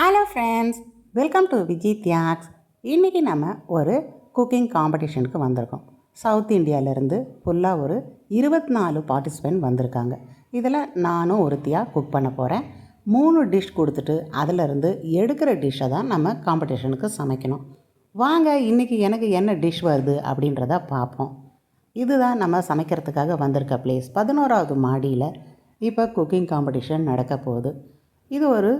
Hello friends welcome to Vijay தியாக்ஸ் இன்றைக்கி நம்ம ஒரு குக்கிங் காம்படிஷனுக்கு வந்திருக்கோம். சவுத் இந்தியாவிலேருந்து ஃபுல்லாக ஒரு இருபத்தி நாலு பார்ட்டிசிபெண்ட் வந்திருக்காங்க. இதில் நானும் ஒருத்தியாக குக் பண்ண போகிறேன் மூணு டிஷ் கொடுத்துட்டு அதிலிருந்து எடுக்கிற டிஷ்ஷை தான் நம்ம காம்படிஷனுக்கு சமைக்கணும். வாங்க இன்றைக்கி எனக்கு என்ன டிஷ் வருது அப்படின்றத பார்ப்போம். இதுதான் நம்ம சமைக்கிறதுக்காக வந்திருக்க பிளேஸ் பதினோராவது மாடியில் இப்போ குக்கிங் காம்படிஷன் நடக்க போகுது. இது ஒரு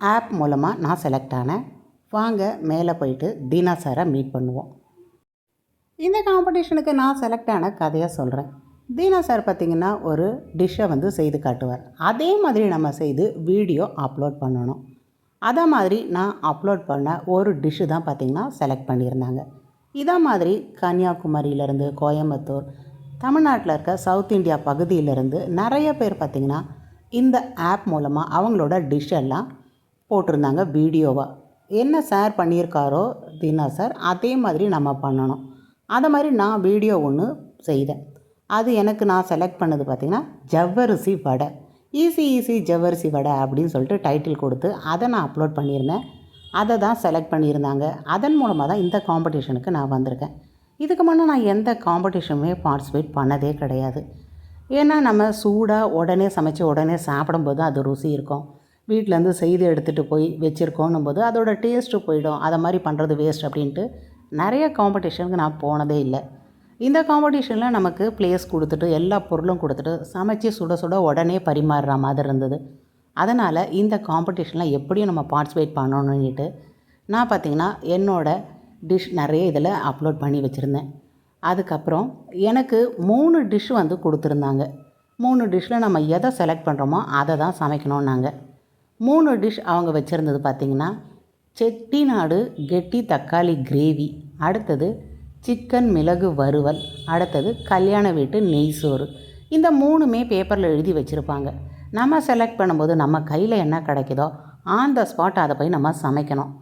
ஆப் மூலமாக நான் செலக்ட் ஆனேன். வாங்க மேலே போயிட்டு தீனா சாரை மீட் பண்ணுவோம். இந்த காம்படிஷனுக்கு நான் செலக்ட் ஆன கதையை சொல்கிறேன் தீனா சார் பார்த்திங்கன்னா ஒரு டிஷ்ஷை வந்து செய்து காட்டுவார். அதே மாதிரி நம்ம செய்து வீடியோ அப்லோட் பண்ணணும். அதே மாதிரி நான் அப்லோட் பண்ண ஒரு டிஷ்ஷு தான் பார்த்திங்கன்னா செலக்ட் பண்ணியிருந்தாங்க. இதே மாதிரி கன்னியாகுமரியிலேருந்து கோயம்புத்தூர் தமிழ்நாட்டில் இருக்க சவுத் இந்தியா பகுதியிலேருந்து நிறைய பேர் பார்த்திங்கன்னா இந்த ஆப் மூலமாக அவங்களோட டிஷ்ஷெல்லாம் போட்டிருந்தாங்க வீடியோவாக என்ன சார் பண்ணியிருக்காரோ தீனா சார் அதே மாதிரி நம்ம பண்ணணும். அதை மாதிரி நான் வீடியோ ஒன்று செய்தேன். அது எனக்கு நான் செலக்ட் பண்ணது பார்த்திங்கன்னா ஜவ்வரிசி வடை. ஈஸி ஈஸி ஜவ்வரிசி வடை அப்படின்னு சொல்லிட்டு டைட்டில் கொடுத்து அதை நான் அப்லோட் பண்ணியிருந்தேன். அதை தான் செலக்ட் பண்ணியிருந்தாங்க. அதன் மூலமாக தான் இந்த காம்படிஷனுக்கு நான் வந்திருக்கேன். இதுக்கு முன்னே நான் எந்த காம்படிஷனுமே பார்ட்டிசிபேட் பண்ணதே கிடையாது. ஏன்னா நம்ம சூடாக உடனே சமைச்சு உடனே சாப்பிடும்போது அது ருசி இருக்கும். வீட்டிலேருந்து செய்து எடுத்துகிட்டு போய் வச்சுருக்கோன்னும் போது அதோட டேஸ்ட்டு போயிடும். அதை மாதிரி பண்ணுறது வேஸ்ட் அப்படின்ட்டு நிறைய காம்படிஷனுக்கு நான் போனதே இல்லை. இந்த காம்படிஷனில் நமக்கு ப்ளேஸ் கொடுத்துட்டு எல்லா பொருளும் கொடுத்துட்டு சமைச்சு சுட சுட உடனே பரிமாறுற மாதிரி இருந்தது. அதனால் இந்த காம்படிஷனில் எப்படியும் நம்ம பார்ட்டிசிபேட் பண்ணணுன்னுட்டு நான் பார்த்திங்கன்னா என்னோடய டிஷ் நிறைய இதில் அப்லோட் பண்ணி வச்சுருந்தேன். அதுக்கப்புறம் எனக்கு மூணு டிஷ் வந்து கொடுத்துருந்தாங்க. மூணு டிஷ்ஷில் நம்ம எதை செலக்ட் பண்ணுறோமோ அதை தான் சமைக்கணுன்னாங்க மூணு டிஷ் அவங்க வச்சுருந்தது பார்த்திங்கன்னா செட்டிநாடு கெட்டி தக்காளி கிரேவி அடுத்தது சிக்கன் மிளகு வறுவல். அடுத்தது கல்யாண வீட்டு நெய் சோறு. இந்த மூணுமே பேப்பரில் எழுதி வச்சுருப்பாங்க. நம்ம செலக்ட் பண்ணும்போது நம்ம கையில் என்ன கிடைக்குதோ ஆன் த ஸ்பாட் அதை போய் நம்ம சமைக்கணும்.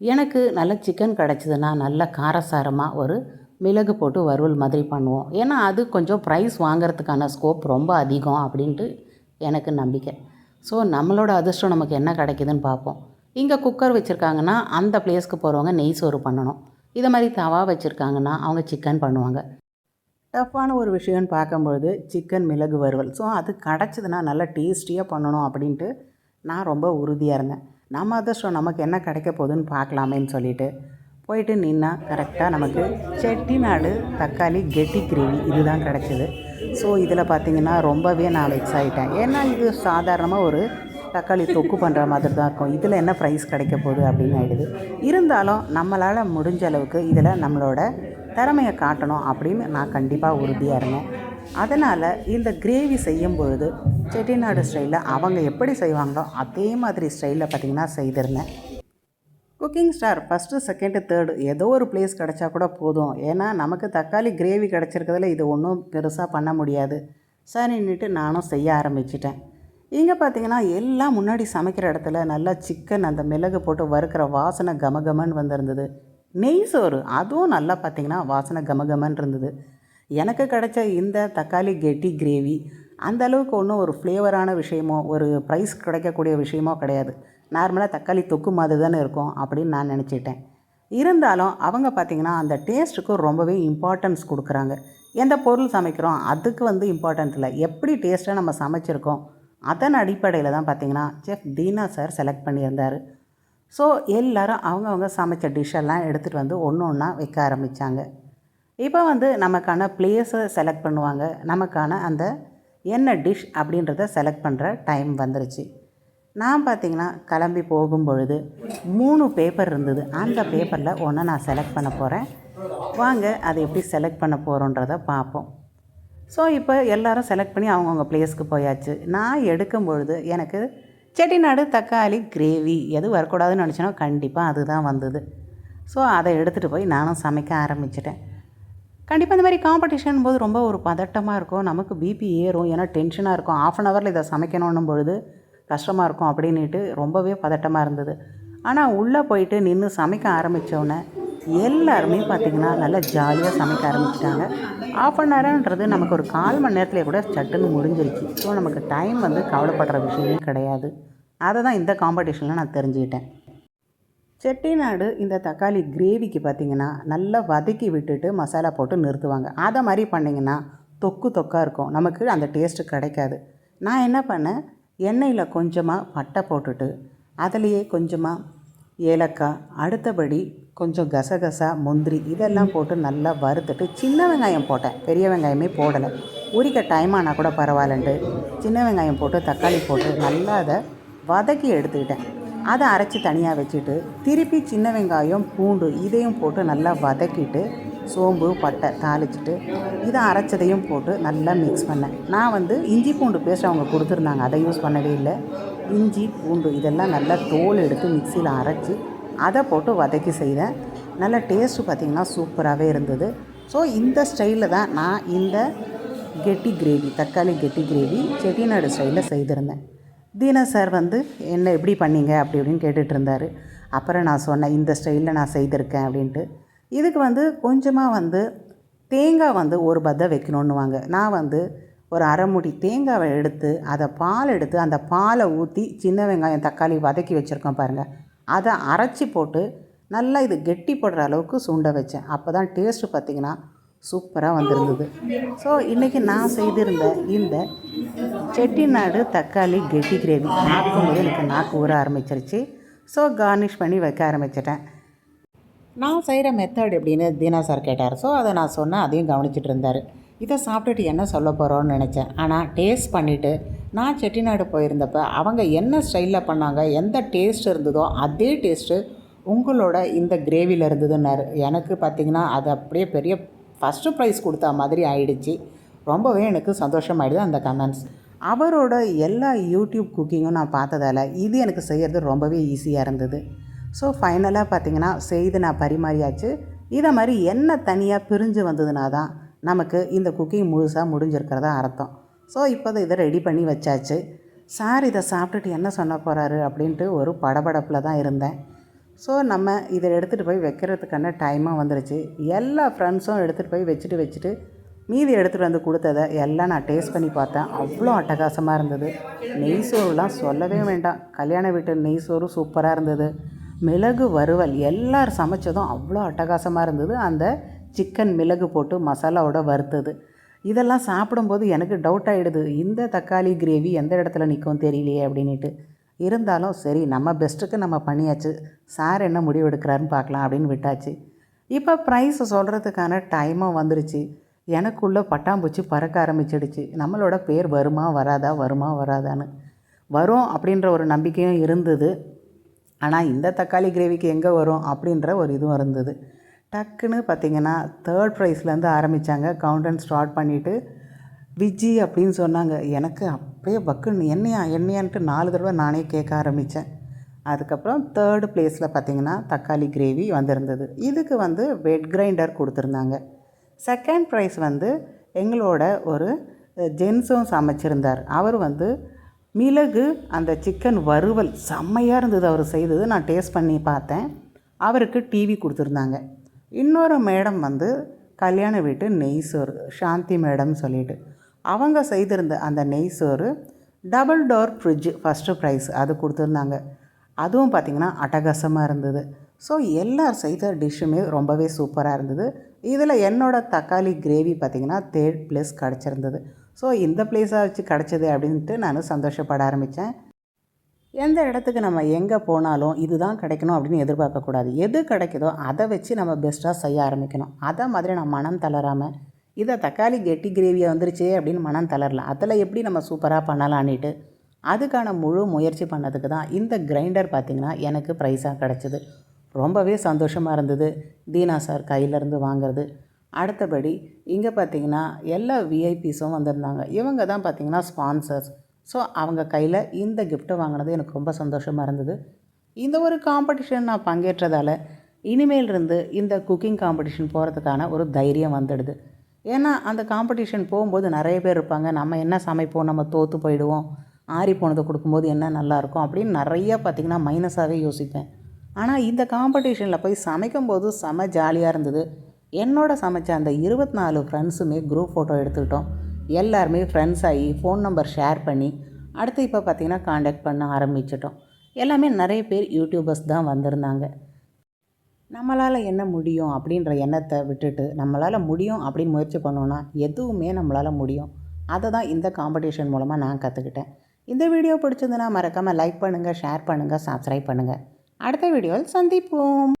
எனக்கு நல்ல சிக்கன் கிடச்சிதுன்னா நல்ல காரசாரமாக ஒரு மிளகு போட்டு வறுவல் மாதிரி பண்ணுவோம். ஏன்னா அது கொஞ்சம் ப்ரைஸ் வாங்குறதுக்கான ஸ்கோப் ரொம்ப அதிகம் அப்படின்ட்டு எனக்கு நம்பிக்கை. ஸோ நம்மளோட அதிர்ஷ்டம் நமக்கு என்ன கிடைக்குதுன்னு பார்ப்போம். இங்கே குக்கர் வச்சுருக்காங்கன்னா அந்த பிளேஸ்க்கு போகிறவங்க நெய் சோறு பண்ணணும். இதை மாதிரி தவா வச்சுருக்காங்கன்னா அவங்க சிக்கன் பண்ணுவாங்க. டஃப்பான ஒரு விஷயம்னு பார்க்கும்பொழுது சிக்கன் மிளகு வறுவல். ஸோ அது கிடச்சிதுன்னா நல்லா டேஸ்டியாக பண்ணணும் அப்படின்ட்டு நான் ரொம்ப உறுதியாக இருந்தேன். நம்ம அதிர்ஷ்டம் நமக்கு என்ன கிடைக்க போகுதுன்னு பார்க்கலாமேன்னு சொல்லிட்டு போயிட்டு நின்னா கரெக்டாக நமக்கு செட்டிநாடு தக்காளி கெட்டி கிரேவி இதுதான் கிடச்சிது. ஸோ இதில் பார்த்திங்கன்னா ரொம்பவே நான் வெக்ஸ் ஆகிட்டேன் ஏன்னா இது சாதாரணமாக ஒரு தக்காளி தொக்கு பண்ணுற மாதிரி தான் இருக்கும். இதில் என்ன ப்ரைஸ் கிடைக்க போகுது அப்படின்னு ஆகிடுது இருந்தாலும் நம்மளால் முடிஞ்ச அளவுக்கு இதில் நம்மளோட திறமையை காட்டணும் அப்படின்னு நான் கண்டிப்பாக உறுதியாக இருந்தேன். அதனால் இந்த கிரேவி செய்யும் பொழுது செட்டிநாடு ஸ்டைலில் அவங்க எப்படி செய்வாங்களோ அதே மாதிரி ஸ்டைலில் பார்த்திங்கன்னா செய்திருந்தேன். Cooking star first second third ஏதோ ஒரு பிளேஸ் கிடச்சா கூட போதும். ஏன்னா நமக்கு தக்காளி கிரேவி கிடச்சிருக்கிறதுல இது ஒன்றும் பெருசாக பண்ண முடியாது. சரின்னுட்டு நானும் செய்ய ஆரம்பிச்சிட்டேன். இங்கே பார்த்தீங்கன்னா எல்லாம் முன்னாடி சமைக்கிற இடத்துல நல்லா சிக்கன் அந்த மிளகு போட்டு வறுக்கிற வாசனை கமகமன்னு வந்திருந்தது. நெய் சோறு அதுவும் நல்லா பார்த்திங்கன்னா வாசனை கமகமன் இருந்தது. எனக்கு கிடைச்ச இந்த தக்காளி கெட்டி கிரேவி அந்த அளவுக்கு ஒன்றும் ஒரு ஃப்ளேவரான விஷயமோ ஒரு ப்ரைஸ் கிடைக்கக்கூடிய விஷயமோ கிடையாது. நார்மலாக தக்காளி தொக்கு மாதிரி தானே இருக்கும் அப்படின்னு நான் நினச்சிட்டேன். இருந்தாலும் அவங்க பார்த்திங்கன்னா அந்த டேஸ்ட்டுக்கு ரொம்பவே இம்பார்ட்டன்ஸ் கொடுக்குறாங்க. எந்த பொருள் சமைக்கிறோம் அதுக்கு வந்து இம்பார்ட்டன்ஸ் இல்லை. எப்படி டேஸ்ட்டாக நம்ம சமைச்சிருக்கோம் அதன் அடிப்படையில் தான் பார்த்திங்கன்னா செஃப் தீனா சார் செலக்ட் பண்ணியிருந்தார். ஸோ எல்லோரும் அவங்கவுங்க சமைச்ச டிஷ்ஷெல்லாம் எடுத்துகிட்டு வந்து ஒன்று ஒன்றா வைக்க ஆரம்பித்தாங்க இப்போ வந்து நமக்கான பிளேஸை செலக்ட் பண்ணுவாங்க. நமக்கான அந்த என்ன டிஷ் அப்படின்றத செலக்ட் பண்ணுற டைம் வந்துருச்சு. நான் பார்த்தீங்கன்னா கிளம்பி போகும் பொழுது மூணு பேப்பர் இருந்தது. அந்த பேப்பரில் ஒன்று நான் செலக்ட் பண்ண போகிறேன் வாங்க அதை எப்படி செலக்ட் பண்ண போகிறோன்றத பார்ப்போம். ஸோ இப்போ எல்லோரும் செலக்ட் பண்ணி அவங்கவுங்க பிளேஸ்க்கு போயாச்சு. நான் எடுக்கும் பொழுது எனக்கு செட்டிநாடு தக்காளி கிரேவி எது வரக்கூடாதுன்னு நினச்சினோ கண்டிப்பாக அதுதான் வந்தது. ஸோ அதை எடுத்துகிட்டு போய் நானும் சமைக்க ஆரம்பிச்சிட்டேன். கண்டிப்பாக இந்த மாதிரி காம்படிஷன் போது ரொம்ப ஒரு பதட்டமாக இருக்கும். நமக்கு பிபி ஏறும். ஏன்னா டென்ஷனாக இருக்கும். ஆஃப் அன் ஹவரில் இதை சமைக்கணும் பொழுது கஷ்டமாக இருக்கும் அப்படின்ட்டு ரொம்பவே பதட்டமாக இருந்தது. ஆனால் உள்ளே போயிட்டு நின்று சமைக்க ஆரம்பித்தோடனே எல்லாருமே பார்த்திங்கன்னா நல்லா ஜாலியாக சமைக்க ஆரம்பிச்சிட்டாங்க. ஆஃப் அன் ஹவர்ன்றது நமக்கு ஒரு கால் மணி நேரத்தில் கூட சட்டுன்னு முடிஞ்சிருச்சு. ஸோ நமக்கு டைம் வந்து கவலைப்படுற விஷயமே கிடையாது. அதை தான் இந்த காம்படிஷனில் நான் தெரிஞ்சுக்கிட்டேன். செட்டிநாடு இந்த தக்காளி கிரேவிக்கு பார்த்தீங்கன்னா நல்லா வதக்கி விட்டுட்டு மசாலா போட்டு நிறுத்துவாங்க. அதை மாதிரி பண்ணிங்கன்னா தொக்கு தொக்காக இருக்கும். நமக்கு அந்த டேஸ்ட்டு கிடைக்காது. நான் என்ன பண்ணேன்? எண்ணெயில் கொஞ்சமாக பட்டை போட்டுட்டு அதுலேயே கொஞ்சமாக ஏலக்காய் அடுத்தபடி கொஞ்சம் கசகசா முந்திரி இதெல்லாம் போட்டு நல்லா வறுத்துட்டு சின்ன வெங்காயம் போட்டேன். பெரிய வெங்காயமே போடலை. உரிக்க டைம் ஆனால் கூட பரவாயில்லன்ட்டு சின்ன வெங்காயம் போட்டு தக்காளி போட்டு நல்லா அதை வதக்கி எடுத்துக்கிட்டேன். அதை அரைச்சி தனியாக வச்சுட்டு திருப்பி சின்ன வெங்காயம் பூண்டு இதையும் போட்டு நல்லா வதக்கிட்டு சோம்பு பட்டை தாளிச்சிட்டு இதை அரைச்சதையும் போட்டு நல்லா மிக்ஸ் பண்ணேன். நான் வந்து இஞ்சி பூண்டு பேஸ்ட் அவங்க கொடுத்துருந்தாங்க. அதை யூஸ் பண்ணவே இல்லை. இஞ்சி பூண்டு இதெல்லாம் நல்லா தோல் எடுத்து மிக்சியில் அரைச்சி அதை போட்டு வதக்கி செய்தேன். நல்ல டேஸ்ட்டு பார்த்திங்கன்னா சூப்பராகவே இருந்தது. ஸோ இந்த ஸ்டைலில் தான் நான் இந்த கெட்டி கிரேவி தக்காளி கெட்டி கிரேவி செட்டிநாடு ஸ்டைலில் செய்திருந்தேன். தீனா சார் வந்து என்ன எப்படி பண்ணீங்க? அப்படி இப்படின்னு கேட்டுட்ருந்தார் அப்புறம் நான் சொன்னேன் இந்த ஸ்டைலில் நான் செய்திருக்கேன் அப்படின்ட்டு. இதுக்கு வந்து கொஞ்சமாக வந்து தேங்காய் வந்து ஒரு பத்தை வைக்கணுன்னுவாங்க. நான் வந்து ஒரு அரைமுடி தேங்காவை எடுத்து அதை பால் எடுத்து அந்த பாலை ஊற்றி சின்ன வெங்காயம் தக்காளி வதக்கி வச்சுருக்கோம் பாருங்கள் அதை அரைச்சி போட்டு நல்லா இது கெட்டி போடுற அளவுக்கு சுண்ட வச்சேன். அப்போ தான் டேஸ்ட்டு பார்த்திங்கன்னா சூப்பராக வந்திருந்தது. ஸோ இன்றைக்கி நான் செய்திருந்த இந்த செட்டிநாடு தக்காளி கெட்டி கிரேவி பார்க்கும்போது எனக்கு நாக்கு ஊற ஆரம்பிச்சிருச்சு. ஸோ கார்னிஷ் பண்ணி வைக்க ஆரம்பிச்சிட்டேன். நான் செய்கிற மெத்தட் எப்படின்னு தீனா சார் கேட்டார். ஸோ அதை நான் சொன்னேன் அதையும் கவனிச்சிட்டு இருந்தார். இதை சாப்பிட்டுட்டு என்ன சொல்ல போகிறோன்னு நினச்சேன். ஆனால் டேஸ்ட் பண்ணிவிட்டு நான் செட்டிநாடு போயிருந்தப்ப அவங்க என்ன ஸ்டைலில் பண்ணாங்க எந்த டேஸ்ட் இருந்ததோ அதே டேஸ்ட்டு உங்களோட இந்த கிரேவியில் இருந்ததுன்னாரு. எனக்கு பார்த்திங்கன்னா அது அப்படியே பெரிய ஃபஸ்ட்டு ப்ரைஸ் கொடுத்தா மாதிரி ஆயிடுச்சு. ரொம்பவே எனக்கு சந்தோஷமாயிடுது அந்த கமெண்ட்ஸ் அவரோட எல்லா யூடியூப் குக்கிங்கும் நான் பார்த்ததால இது எனக்கு செய்கிறது ரொம்பவே ஈஸியாக இருந்தது. ஸோ ஃபைனலாக பார்த்தீங்கன்னா செய்து நான் பரிமாறியாச்சு. இதை மாதிரி எண்ணெய் தனியாக பிரிஞ்சு வந்ததுனா தான் நமக்கு இந்த குக்கிங் முழுசாக முடிஞ்சிருக்கிறதா அர்த்தம். ஸோ இப்போ இதை ரெடி பண்ணி வச்சாச்சு. சார் இதை சாப்பிட்டுட்டு என்ன சொன்ன போகிறாரு அப்படின்ட்டு ஒரு படபடப்பில் தான் இருந்தேன். ஸோ நம்ம இதை எடுத்துகிட்டு போய் வைக்கிறதுக்கான டைமாக வந்துருச்சு. எல்லா ஃப்ரெண்ட்ஸும் எடுத்துகிட்டு போய் வச்சுட்டு வச்சுட்டு மீதி எடுத்துகிட்டு வந்து கொடுத்ததை எல்லாம் நான் டேஸ்ட் பண்ணி பார்த்தேன். அவ்வளோ அட்டகாசமாக இருந்தது. நெய் சோறுலாம் சொல்லவே வேண்டாம். கல்யாண வீட்டு நெய் சோறு சூப்பராக இருந்தது. மிளகு வறுவல் எல்லோரும் சமைச்சதும் அவ்வளோ அட்டகாசமாக இருந்தது. அந்த சிக்கன் மிளகு போட்டு மசாலாவோட வறுத்தது. இதெல்லாம் சாப்பிடும்போது எனக்கு டவுட் ஆகிடுது இந்த தக்காளி கிரேவி எந்த இடத்துல நிற்கும் தெரியலையே அப்படின்ட்டு இருந்தாலும் சரி நம்ம பெஸ்ட்டுக்கு நம்ம பண்ணியாச்சு. சார் என்ன முடிவு எடுக்கிறாருன்னு பார்க்கலாம் அப்படின்னு விட்டாச்சு. இப்போ ப்ரைஸ் சொல்கிறதுக்கான டைமும் வந்துருச்சு. எனக்குள்ளே பட்டாம்பூச்சி பறக்க ஆரம்பிச்சிடுச்சு. நம்மளோட பேர் வருமா வராதா? வருமா வராதான்னு. வரும் அப்படின்ற ஒரு நம்பிக்கையும் இருந்தது. ஆனால் இந்த தக்காளி கிரேவிக்கு எங்கே வரும்? அப்படின்ற ஒரு இதுவும் இருந்தது. டக்குன்னு பார்த்தீங்கன்னா தேர்ட் ப்ரைஸ்லேருந்து ஆரம்பித்தாங்க கவுண்டன் ஸ்டார்ட் பண்ணிவிட்டு விஜி அப்படின்னு சொன்னாங்க. எனக்கு அப்படியே பக்குன்னு என்னையா என்னையான்ட்டு நாலு தடவை நானே கேட்க ஆரம்பித்தேன் அதுக்கப்புறம் தேர்டு பிளேஸில் பார்த்தீங்கன்னா தக்காளி கிரேவி வந்திருந்தது. இதுக்கு வந்து வெட் கிரைண்டர் கொடுத்துருந்தாங்க. செகண்ட் ப்ரைஸ் வந்து எங்களோட ஒரு ஜென்ஸும் சமைச்சிருந்தார். அவர் வந்து மிளகு அந்த சிக்கன் வறுவல் செம்மையாக இருந்தது. அவர் செய்தது நான் டேஸ்ட் பண்ணி பார்த்தேன். அவருக்கு டிவி கொடுத்துருந்தாங்க. இன்னொரு மேடம் வந்து கல்யாண வீட்டு நெய் சோறு சாந்தி மேடம் சொல்லிட்டு. அவங்க செய்திருந்த அந்த நெய் சோறு double door fridge first prize அது கொடுத்துருந்தாங்க. அதுவும் பார்த்திங்கன்னா அட்டகாசமாக இருந்தது. ஸோ எல்லார் செய்த டிஷ்ஷுமே ரொம்பவே சூப்பராக இருந்தது. இதில் என்னோடய தக்காளி கிரேவி பார்த்திங்கன்னா தேர்ட் ப்ளேஸ் கிடச்சிருந்தது. ஸோ இந்த ப்ளேஸாக வச்சு கிடச்சிது அப்படின்ட்டு நான் சந்தோஷப்பட ஆரம்பித்தேன் எந்த இடத்துக்கு நம்ம எங்கே போனாலும் இதுதான் கிடைக்கணும் அப்படின்னு எதிர்பார்க்கக்கூடாது எது கிடைக்குதோ அதை வச்சு நம்ம பெஸ்ட்டாக செய்ய ஆரம்பிக்கணும். அதை மாதிரி நம்ம மனம் தளராமல் இதை தக்காளி கெட்டி கிரேவியாக வந்துருச்சு அப்படின்னு மனம் தளரலாம் அதில் எப்படி நம்ம சூப்பராக பண்ணலான்னுட்டு அதுக்கான முழு முயற்சி பண்ணதுக்கு தான் இந்த கிரைண்டர் பார்த்திங்கன்னா எனக்கு ப்ரைஸாக கிடச்சிது. ரொம்பவே சந்தோஷமாக இருந்தது. தீனா சார் கையிலேருந்து வாங்குறது. அடுத்தபடி இங்கே பார்த்தீங்கன்னா எல்லா விஐபிஸும் வந்திருந்தாங்க. இவங்க தான் பார்த்திங்கன்னா ஸ்பான்சர்ஸ் ஸோ அவங்க கையில் இந்த கிஃப்ட்டை வாங்கினது எனக்கு ரொம்ப சந்தோஷமாக இருந்தது. இந்த ஒரு காம்படிஷன் நான் பங்கேற்றதால் இனிமேல் இருந்து இந்த குக்கிங் காம்படிஷன் போகிறதுக்கான ஒரு தைரியம் வந்துடுது. ஏன்னா அந்த காம்படிஷன் போகும்போது நிறைய பேர் இருப்பாங்க. நம்ம என்ன சமைப்போம்? நம்ம தோற்று போயிடுவோம். ஆறி போனதை கொடுக்கும்போது என்ன நல்லாயிருக்கும் அப்படின்னு நிறையா பார்த்திங்கன்னா மைனஸாகவே யோசிப்பேன். ஆனால் இந்த காம்படிஷனில் போய் சமைக்கும்போது செம ஜாலியாக இருந்தது. என்னோட சமைச்ச அந்த இருபத்தி நாலு ஃப்ரெண்ட்ஸுமே குரூப் ஃபோட்டோ எடுத்துக்கிட்டோம். எல்லாருமே ஃப்ரெண்ட்ஸ் ஆகி ஃபோன் நம்பர் ஷேர் பண்ணி அடுத்து இப்போ பார்த்திங்கன்னா காண்டாக்ட் பண்ண ஆரம்பிச்சிட்டோம். எல்லாமே நிறைய பேர் யூடியூபர்ஸ் தான் வந்திருந்தாங்க. நம்மளால் என்ன முடியும் அப்படின்ற எண்ணத்தை விட்டுட்டு நம்மளால் முடியும் அப்படின்னு முயற்சி பண்ணோன்னா எதுவுமே நம்மளால் முடியும். அதை தான் இந்த காம்படிஷன் மூலமாக நான் கற்றுக்கிட்டேன் இந்த வீடியோ பிடிச்சிருந்துன்னா மறக்காமல் லைக் பண்ணுங்கள் ஷேர் பண்ணுங்கள் சப்ஸ்கிரைப் பண்ணுங்கள் அடுத்த வீடியோவில் சந்திப்போம்.